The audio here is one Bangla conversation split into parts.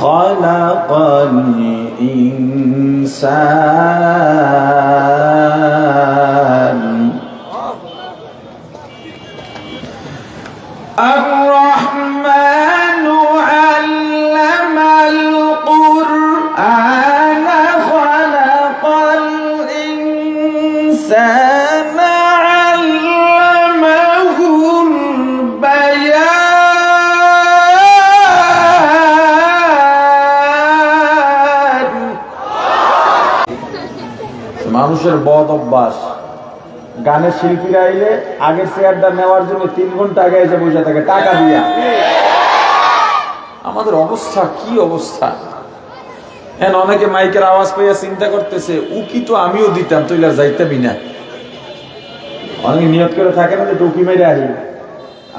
خلق الإنسان মানুষের বদ অভ্যাস। গানের শিল্পীরা আইলে আগের চেয়ারটা নেওয়ার জন্য তিন ঘণ্টা আগে এসে বসে থাকে, টাকা দিয়া। আমাদের অবস্থা কি অবস্থা? হ্যাঁ অনেকে মাইকের আওয়াজ পাইয়া চিন্তা করতেছে, উকি তো আমিও দিতাম তুই আর যাইতামই না। অনেকে নিয়ত করে থাকে না যে টুকি মেরে আহি।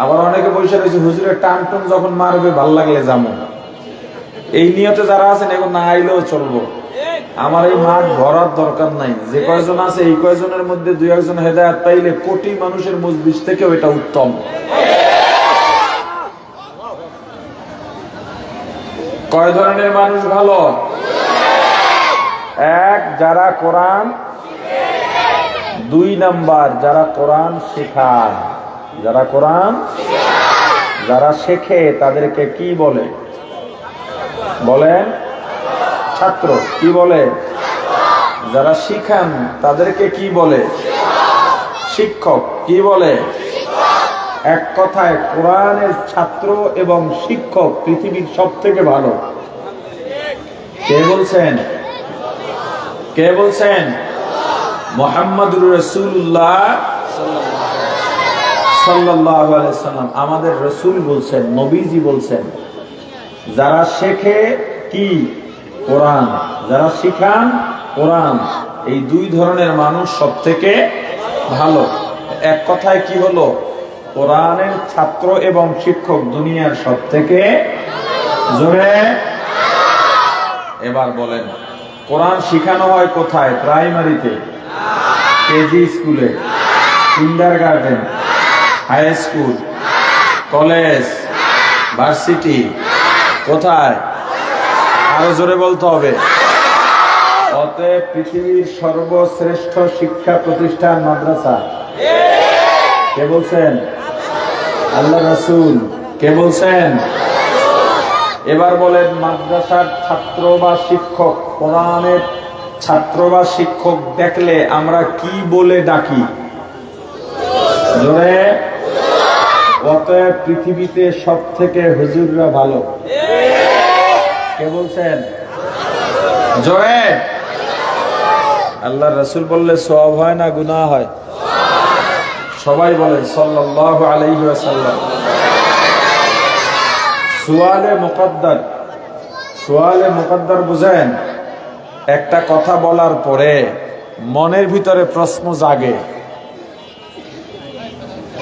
আবার অনেকে বসে রয়েছে, হুজুরের টান টুন যখন মারবে, ভালো লাগলে যাব এই নিয়তে যারা আছেন এখন না আইলেও চলবো। আমার এই মাঠ ভরার দরকার নাই। যে কয়জন আছে এই কয়জনের মধ্যে দুই একজন হেদায়াত পাইলে কোটি মানুষের মজলিস থেকেও এটা উত্তম। কয় ধরনের মানুষ ভালো? এক যারা কোরআন দুই নাম্বার যারা কোরআন শেখায়। যারা কোরআন যারা শেখে তাদেরকে কি বলে? বলেন। ছাত্র, কি বলে? যারা শিখান, তাদেরকে কি বলে? শিক্ষক, কি বলে? এক কথায়, কোরআনের ছাত্র এবং শিক্ষক পৃথিবীর সব থেকে ভালো। কে বলছেন? কে বলছেন? মোহাম্মদুর রসুল্লাহ সাল্লাম। আমাদের রসুল বলছেন, নবীজি বলছেন, যারা শেখে কি? কোরআন। যারা শিখান কোরআন, এই দুই ধরনের মানুষ সব থেকে ভালো। এক কথায় কি হলো? কোরআনের ছাত্র এবং শিক্ষক দুনিয়ার সব থেকে জোরে। এবার বলেন, কোরআন শিখানো হয় কোথায়? প্রাইমারিতে, কেজি স্কুলে kindergarten high school, college, varsity, কোথায়? আরও জোরে বলতে হবে। অতএব পৃথিবীর সর্বশ্রেষ্ঠ শিক্ষা প্রতিষ্ঠান মাদ্রাসা। কে বলছেন? আল্লাহ রাসূল। কে বলছেন? এবার বলেন, মাদ্রাসার ছাত্র বা শিক্ষক, কোরআনের ছাত্র বা শিক্ষক দেখলে আমরা কি বলে ডাকি? জোরে? অতএব পৃথিবীতে সব থেকে হুজুররা ভালো। কে বলছেন? জোরে। আল্লাহ রসুল বললে সব হয় না গুনাহ হয়? সবাই বলেন আলাইহি ওয়াসাল্লাম। সুয়ালে মুকদ্দার। সুয়ালে মুকদ্দার বুঝেন, একটা কথা বলার পরে মনের ভিতরে প্রশ্ন জাগে।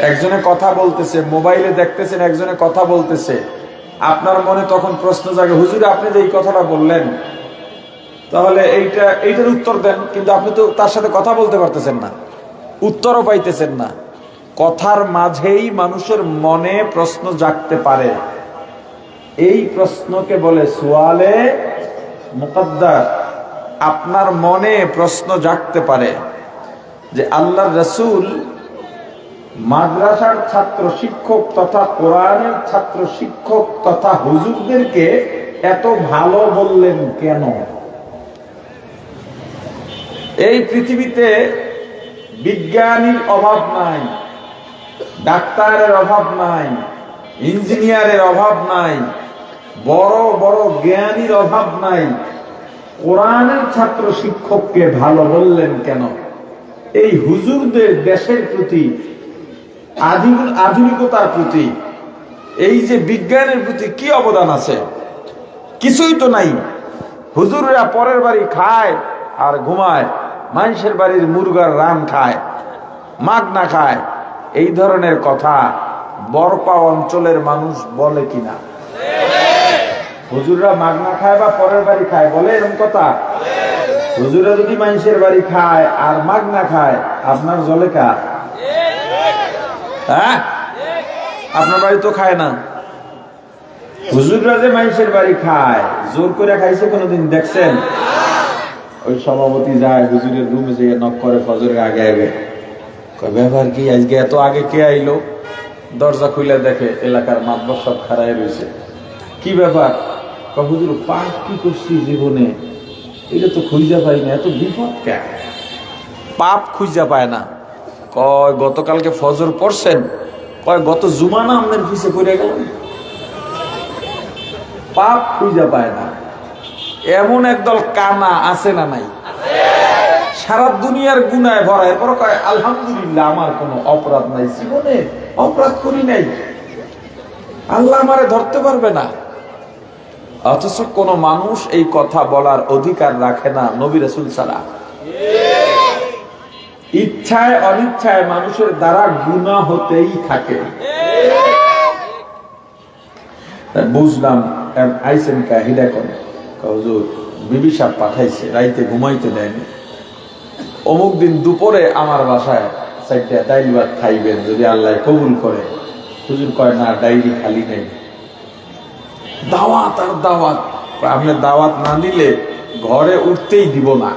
একজনে কথা বলতেছে, মোবাইলে দেখতেছেন, একজনে কথা বলতেছে। আপনার মনে তখন প্রশ্ন জাগে, হুজুর, আপনি যে এই কথাটা বললেন, তাহলে এইটা, এইটার উত্তর দেন। কিন্তু আপনি তো তার সাথে কথা বলতে পারতেছেন না, উত্তরও পাইতেছেন না। কথার মাঝেই মানুষের মনে প্রশ্ন জাগতে পারে। এই প্রশ্নকে বলে সোয়ালে মুকদ্দার। আপনার মনে প্রশ্ন জাগতে পারে যে আল্লাহ রসুল মাদ্রাসার ছাত্র শিক্ষক তথা কোরআনের ছাত্র শিক্ষক তথা হুজুরদেরকে এত ভালো বললেন কেন? এই পৃথিবীতে বিজ্ঞানীর অভাব নাই, ডাক্তারের অভাব নাই, ইঞ্জিনিয়ারের অভাব নাই, বড় বড় জ্ঞানীর অভাব নাই। কোরআনের ছাত্র শিক্ষককে ভালো বললেন কেন? এই হুজুরদের দেশের প্রতি আধুনিকতার প্রতি, এই যে বিজ্ঞানের প্রতি কি অবদান আছে? কিছুই তো নাই। হুজুররা পরের বাড়ি খায় আর ঘুমায়, মানুষের বাড়ির মুরগার রান খায়, মাগ না খায়। এই ধরনের কথা বরপা অঞ্চলের মানুষ বলে কিনা? হুজুররা মাগনা খায় বা পরের বাড়ি খায়, বলে এরকম কথা? হুজুরা যদি মানুষের বাড়ি খায় আর মাগনা খায়, আপনার জলে কার? হ্যাঁ? আপনার বাড়ি তো খায় না। হুজুররা যে মানুষের বাড়ি খায়, জোর করে খাইছে কোনোদিন, দেখছেন? ওই সভাপতি যায়, হুজুরের রুমে যেয়ে নক করে ফজরের আগে আগে। ব্যাপার কি, আজকে এত আগে কে আইলো? দরজা খুলে দেখে এলাকার মাতবর সব খারায় রয়েছে কি ব্যাপার? হুজুর পাপ কি করছি জীবনে? এটা তো খুঁজা পাই না, এত বিপদ কে পাপ খুঁজা পায় না। কয়, গতকালকে ফজর পড়ছেন? কয়, গত জুমানা আমাদের পিছে পড়ে গেল পাপ খুঁজা পায় না। এমন একদল কানা আছে না নাই? সারা দুনিয়ার গুনায় ভরা এরপর কয়, আলহামদুলিল্লাহ, আমার কোনো অপরাধ নাই জীবনে। অপরাধ করি নাই। আল্লাহ আমারে ধরতে পারবে না। অথচ কোন মানুষ এই কথা বলার অধিকার রাখে না নবী রসুল ছাড়া। ইচ্ছায় অনিচ্ছায় মানুষের দ্বারা গুণা হতেই থাকে। বুঝলাম আইসেন কা হিডা করে হুজুর, বিবি পাঠাইছে, রাইতে ঘুমাইতে দেয়নি। অমুক দিন দুপুরে আমার বাসায় চারটা ডাইল ভাত খাইবেন, যদি আল্লাহ কবুল করে। হুজুর কয়, না, ডাইরি খালি নেই। দাওয়াত আর দাওয়াত, আপনি দাওয়াত না দিলে ঘরে উঠতেই দিব না।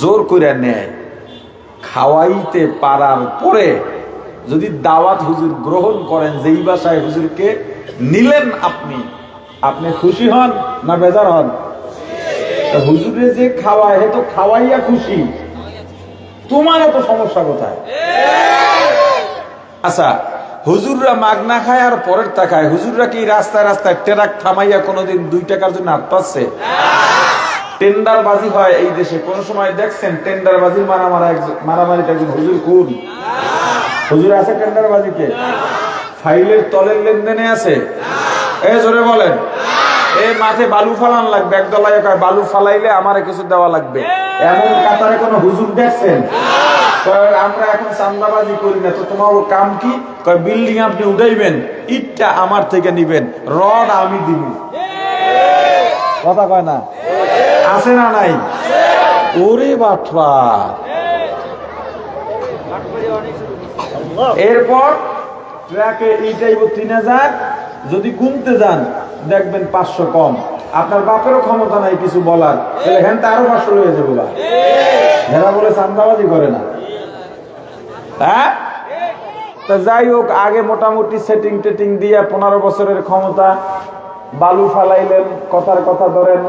জোর করে নেয়। খাওয়াইতে পারার পরে যদি দাওয়াত হুজুর গ্রহণ করেন, যেই বাসায় হুজুরকে নিলেন আপনি আপনি খুশি হন না বেজার হন? হুজুরে যে খাওয়ায়, হে তো খাওয়াইয়া খুশি। তোমার এত সমস্যা কোথায়? আচ্ছা হুজুররা মাগনা খায় আর পরের টাকায় হুজুররা কি রাস্তায় রাস্তায় ট্রাক থামাইয়া কোনোদিন দুই টাকার জন্য হাত পাচ্ছে টেন্ডার বাজি হয় এই দেশে। কোন সময় দেখছেন টেন্ডার বাজির মারামারা মারামারিটা একজন হুজুর কোন? হুজুর আছে টেন্ডার বাজিতে ফাইলের তলের লেনদেনে আছে? এ জোরে বলেন। এ মাঠে বালু ফালান লাগবে একদলায় কয় বালু ফালাইলে আমারে কিছু দেওয়া লাগবে। এমন কাতারে কোনো হুজুর দেখছেন? আমরা এখন চান্দাবাজি করি না, তো তোমার কাম কি? বিল্ডিং আপনি উঠাইবেন, ইটটা আমার থেকে নিবেন, রড আমি দিব কথা কয় না? আছে না নাই? ওরে বাটবা এরপর ট্রাকে এইটাই তিন হাজার, যদি গুনতে যান, দেখবেন পাঁচশো কম। আপনার বাপেরও ক্ষমতা নাই কিছু বলার। হ্যাঁ আরও পাঁচশো লয়ে যাব যারা বলে চান্দাবাজি করে না। হ্যাঁ? তা যাই হোক, আগে মোটামুটি সেটিং টেটিং দিয়ে পনেরো বছরের ক্ষমতা বালু ফালাইলেন, কথার কথা ধরেন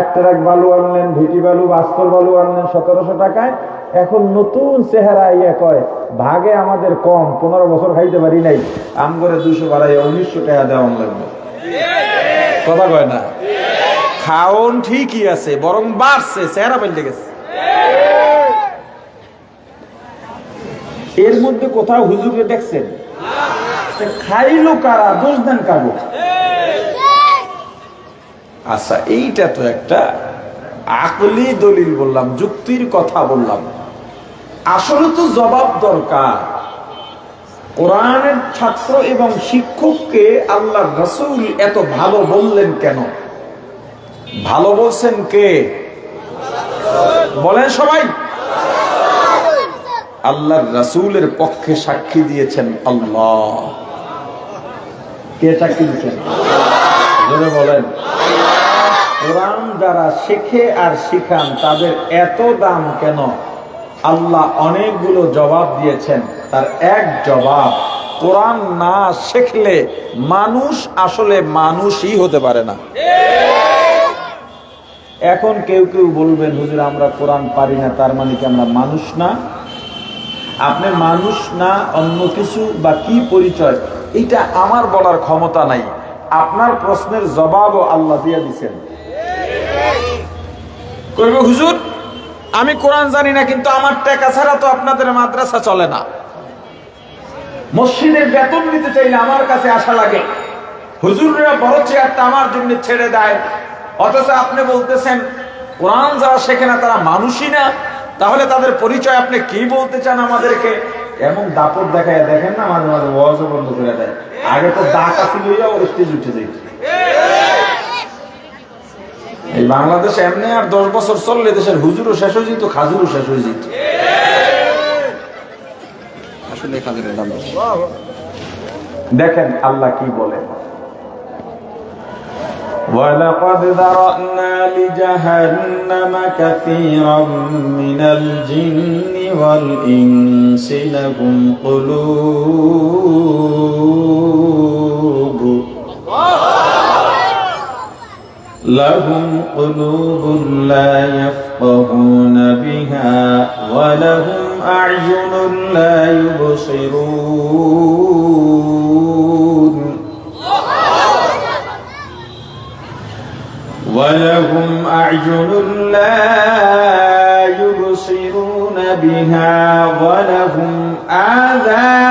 এক ট্রাক বালু আনলেন, ভিটি বালু বাস্তর বালু আনলেন সতেরোশো টাকায়। এখন নতুন চেহারা ইয়ে কয়, ভাগে আমাদের কম, পনেরো বছর খাইতে পারি নাই। আম করে দুশো বাড়াইয়া উনিশশো টাকা দেওয়া লাগবে। কথা কয় না? খাওন ঠিকই আছে, বরং বাড়ছে, চেহারা পাল্টে গেছে। এর মধ্যে কোথাও হুজুরকে দেখছেন খাইলো কারা, দোষ দেন কাগো আচ্ছা এইটা তো একটা আকলি দলিল বললাম, যুক্তির কথা বললাম। আসলে তো জবাব দরকার। কোরআনের ছাত্র এবং শিক্ষককে আল্লাহ রসুল এত ভালো বললেন কেন? ভালো বলছেন কে? বলেন সবাই। আল্লাহর রাসূলের পক্ষে সাক্ষী দিয়েছেন আল্লাহ। কে সাক্ষী দিয়েছেন? বলেন। কোরআন যারা শেখে আর শিখান, তাদের এত দাম কেন? আল্লাহ অনেকগুলো জবাব দিয়েছেন। তার এক জবাব, কোরআন না শেখলে মানুষ আসলে মানুষই হতে পারে না। এখন কেউ কেউ বলবেন, হুজুর, আমরা কোরআন পারি না, তার মানে কি আমরা মানুষ না? আপনি মানুষ না, অন্য কিছু বা কি পরিচয়, এটা আমার বলার ক্ষমতা নাই। আপনার প্রশ্নের জবাবও আল্লাহ দিয়ে দিচ্ছেন কইবে, হুজুর, আমি কোরআন জানি না, কিন্তু আমার টাকা ছাড়া তো আপনাদের মাদ্রাসা চলে না। মসজিদের বেতন নিতে চাইলে আমার কাছে আসা লাগে। হুজুররা বড় চেয়ারটা আমার জন্য ছেড়ে দেয়। অথচ আপনি বলতেছেন, কোরআন যারা শেখে না, তারা মানুষই না। তাহলে তাদের পরিচয় আপনি কি বলতে চান আমাদেরকে? এমন দাপট দেখায়, দেখেন না, মাঝে মাঝে ওয়াজ বন্ধ করে দেয়। আগে তো দাঁত আসি লইয়া ওর স্টেজ উঠে যাইত। এই বাংলাদেশ এমনি আর দশ বছর চললে দেশের হুজুরও শেষ হয়ে যেত খাজুরও শেষ হয়ে যেত আসলে খাজুরের দাম বেশি দেখেন আল্লাহ কি বলে ولقد ذرأنا لجهنم كثيرا من الجن والإنس لهم قلوب لهم قلوب لا يفقهون بها ولهم أعين لا يبصرون. ولهم أعين لا يبصرون بها ولهم آذان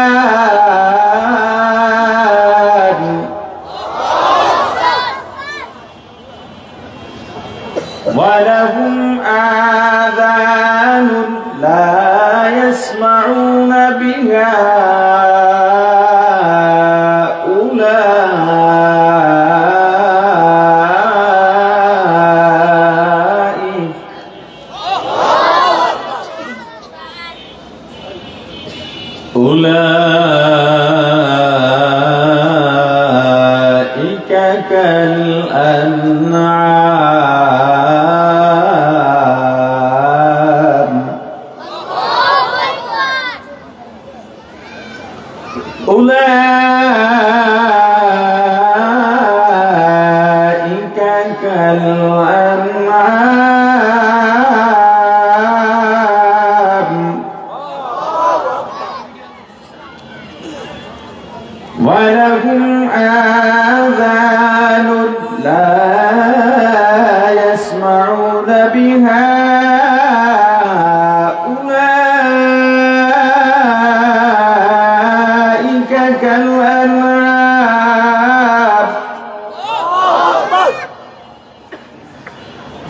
ولهم آذان لا يسمعون بها أولئك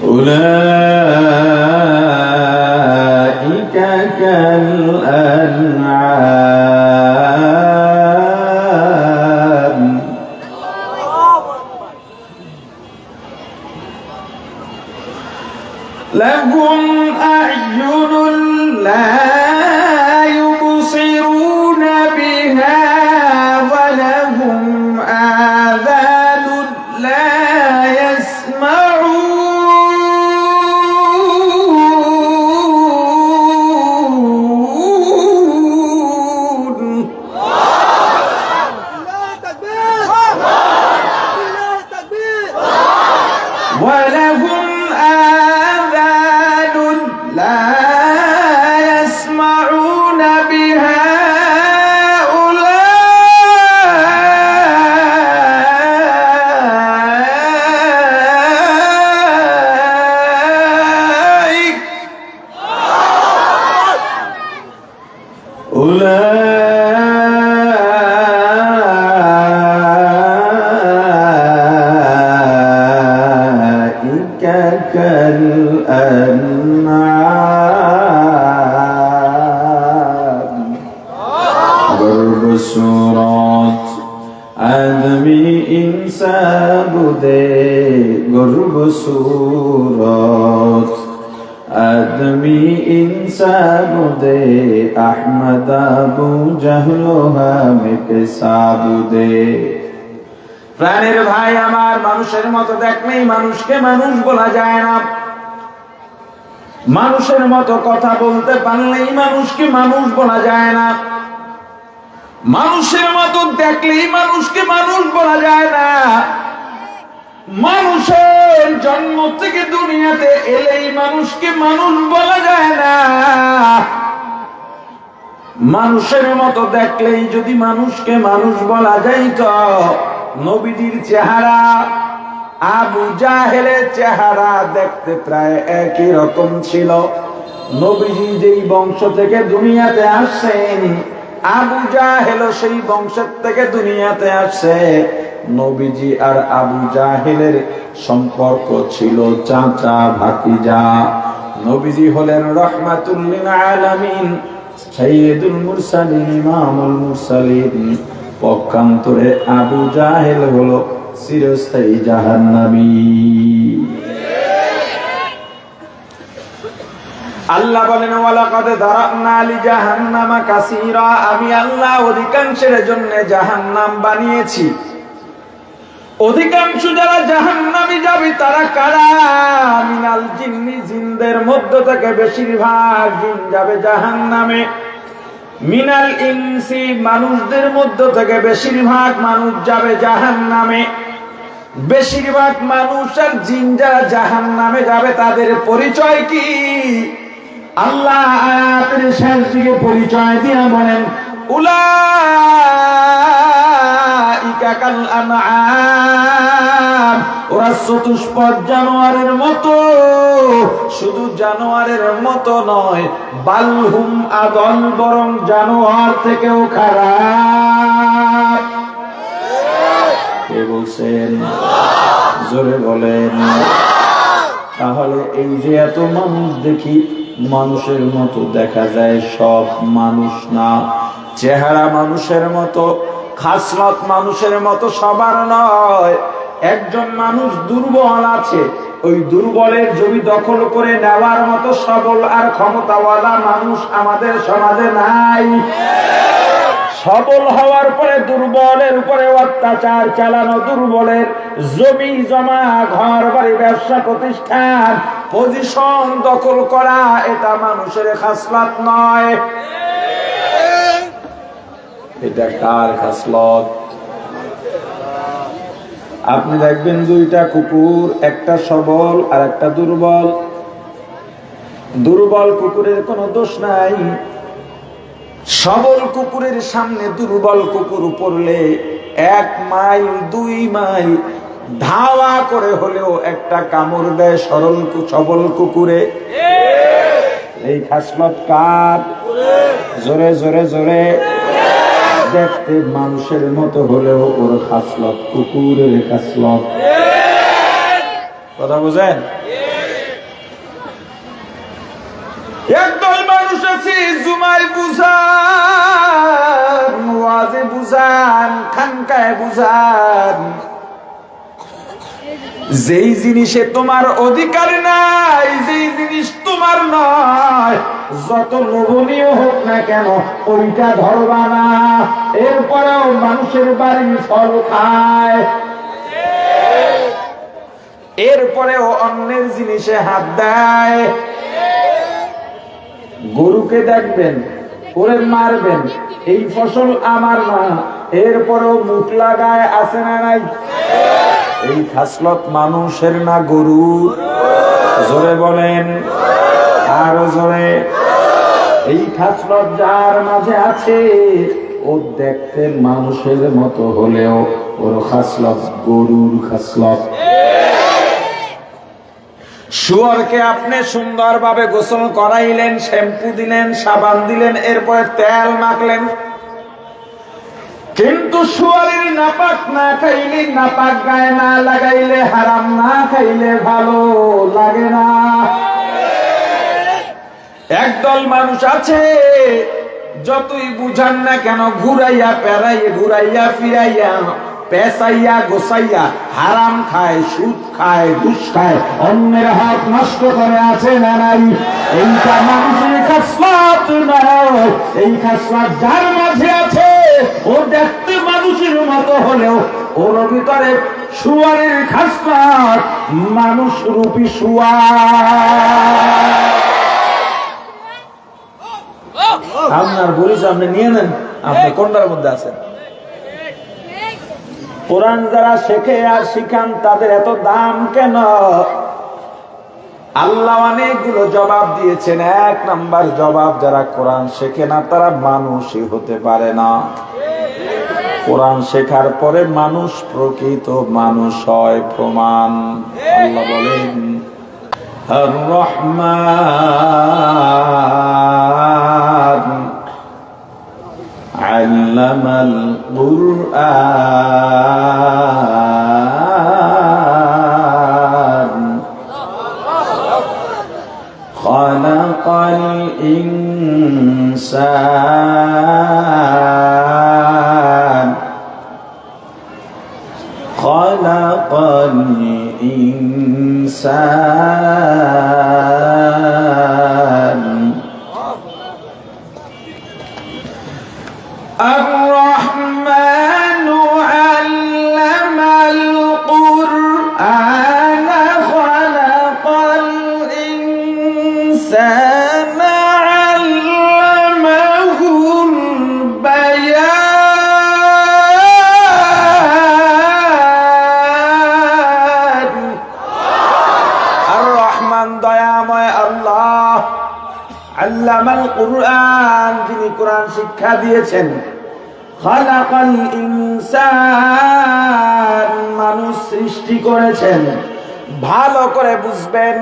أولئك صورت آدمی انسان بوده احمد ابو جهل و হামিদ সাবুদে প্রাণের ভাই আমার মানুষের মতো দেখলেই মানুষকে মানুষ বলা যায় না মানুষের মতো কথা বলতে পারলেই মানুষকে মানুষ বলা যায় না মানুষের মতো দেখলেই মানুষকে মানুষ বলা যায় না মানুষের জন্ম থেকে দুনিয়াতে এলেই মানুষকে মানুষ বলা যায় না। মানুষের মতো দেখলেই যদি মানুষকে মানুষ বলা যাইত নবীজির চেহারা, আবু জাহেলের চেহারা দেখতে প্রায় একই রকম ছিল। নবীজি যেই বংশ থেকে দুনিয়াতে আসছেন, আবু জাহেল সেই বংশের থেকে দুনিয়াতে আসছে। নবীজি আর আবু জাহেলের সম্পর্ক ছিল চাচা ভাতিজা। নবীজি হলেন রহমাতুল্লিল আলামিন, সাইয়্যিদুল মুরসালিন, ইমামুল মুরসালিন। পক্ষান্তরে আবু জাহেল হলো চিরস্থায়ী জাহান্নামী। আল্লাহ বলেন, ওয়ালাকাদ দারানা লি জাহান্নামা কাসীরা, আমি আল্লাহ অধিকাংশের জন্য জাহান্নাম বানিয়েছি। অধিকাংশ যারা জাহান্নামে যাবে, তারা কারা? মিনাল জিন্নি, জিনদের মধ্য থেকে বেশিরভাগ জিন যাবে জাহান্নামে। মিনাল ইনসি, মানুষদের মধ্য থেকে বেশিরভাগ মানুষ যাবে জাহান্নামে। বেশিরভাগ মানুষ আর জিন যারা জাহান্নামে যাবে, তাদের পরিচয় কি? আল্লাহ আয়াতের শেষ দিকে পরিচয় দিয়া বলেন আনআম ওরা চতুষ্পদ জানোয়ারের মতো, শুধু জানোয়ারের মতো নয় বালহুম আদল বরং জানোয়ার থেকেও খারাপ। কে বলছেন? জোরে বলেন। তাহলে এই যে এত মানুষ দেখি, মানুষের মতো দেখা যায়, সব মানুষ না। চেহারা মানুষের মতো খাসলত মানুষের মতো সবার নয়। একজন মানুষ দুর্বল আছে, ওই দুর্বলের জমি দখল করে নেওয়ার মতো সবল আর ক্ষমতাওয়ালা মানুষ আমাদের সমাজে নাই। সবল হওয়ার পরে দুর্বলের উপরে অত্যাচার চালানো দুর্বলের জমি, জমা, ঘর, বাড়ি, ব্যবসা, প্রতিষ্ঠান পজিশন দখল করা, এটা মানুষের খাসলাত নয়। এটা কার খাসলত? আপনি দেখবেন দুইটা কুকুর, একটা সবল আর একটা দুর্বল। দুর্বল কুকুরের কোনো দোষ নাই। সবল কুকুরের সামনে দুর্বল কুকুর পড়লে এক মাইল, দুই মাইল ধাওয়া করে হলেও একটা কামড় দেয় সরল সবল কুকুরে। এই খাসলত কার? জোরে জোরে জোরে। দেখতে মানুষের মতো হলেও ওর খাসলত, কুকুরের খাসলত। কথা বুঝেন? একদল মানুষ আছে বুঝান বুঝান, খানকায় বুঝান। যেই জিনিসে তোমার অধিকার নাই, যেই জিনিস তোমার নয়, যত লোভনীয় হোক না কেন, ওইটা ধরবা না। এরপরেও মানুষের বাড়ি ফল খায়। এরপরেও অন্যের জিনিসে হাত দেয়। গরুকে দেখবেন, ওরে মারবেন, এই ফসল আমার না, এরপরেও মুখ লাগায় আছে না নাই? এই খাসলত মানুষের না গরু? জোরে বলেন। আরও জোরে। এই খাসলত যার মাঝে আছে, ও দেখতে মানুষের মতো হলেও ওর খাসলত গরুর খাসলত। শুয়ারকে আপনি সুন্দরভাবে গোসল করাইলেন, শ্যাম্পু দিলেন, সাবান দিলেন, এরপরে তেল মাখলেন। কিন্তু শুয়ারের নাপাক না খাইলে নাপাক গায়ে না লাগাইলে হারাম না খাইলে ভালো লাগে না। একদল মানুষ আছে, যতই বুঝান না কেন, ঘুরাইয়া পেরাইয়া ঘুরাইয়া ফিরাইয়া, পেঁচাইয়া গোসাইয়া হারাম খায়, সুদ খায়, ঘুষ খায়, অন্যের হাত নষ্ট করে আছে না নাই? এইটা মানুষের খাসলাত নয়, এই খাসলাত যার মাঝে আছে ও দেখতে মানুষের মতো হলেও ওর ভিতরে শুয়ারের খাসলাত মানুষ রূপী শুয়ার আপনার বলিস, আপনি নিয়ে নেন, আপনি কোনটার মধ্যে আছেন? কোরআন যারা শেখে আর শিখান, তাদের এত দাম কেন? আল্লাহ অনেকগুলো জবাব দিয়েছেন। এক নাম্বার জবাব যারা কোরআন শেখে না, তারা মানুষই হতে পারে না। কোরআন শেখার পরে মানুষ প্রকৃত মানুষ হয় প্রমাণ। আল্লাহ বলেন রহমান خلق الإنسان خلق الإنسان الرحمن কোরআন শিক্ষা দিয়েছেন। খালাকাল ইনসান মানুষ সৃষ্টি করেছেন। ভালো করে বুঝবেন।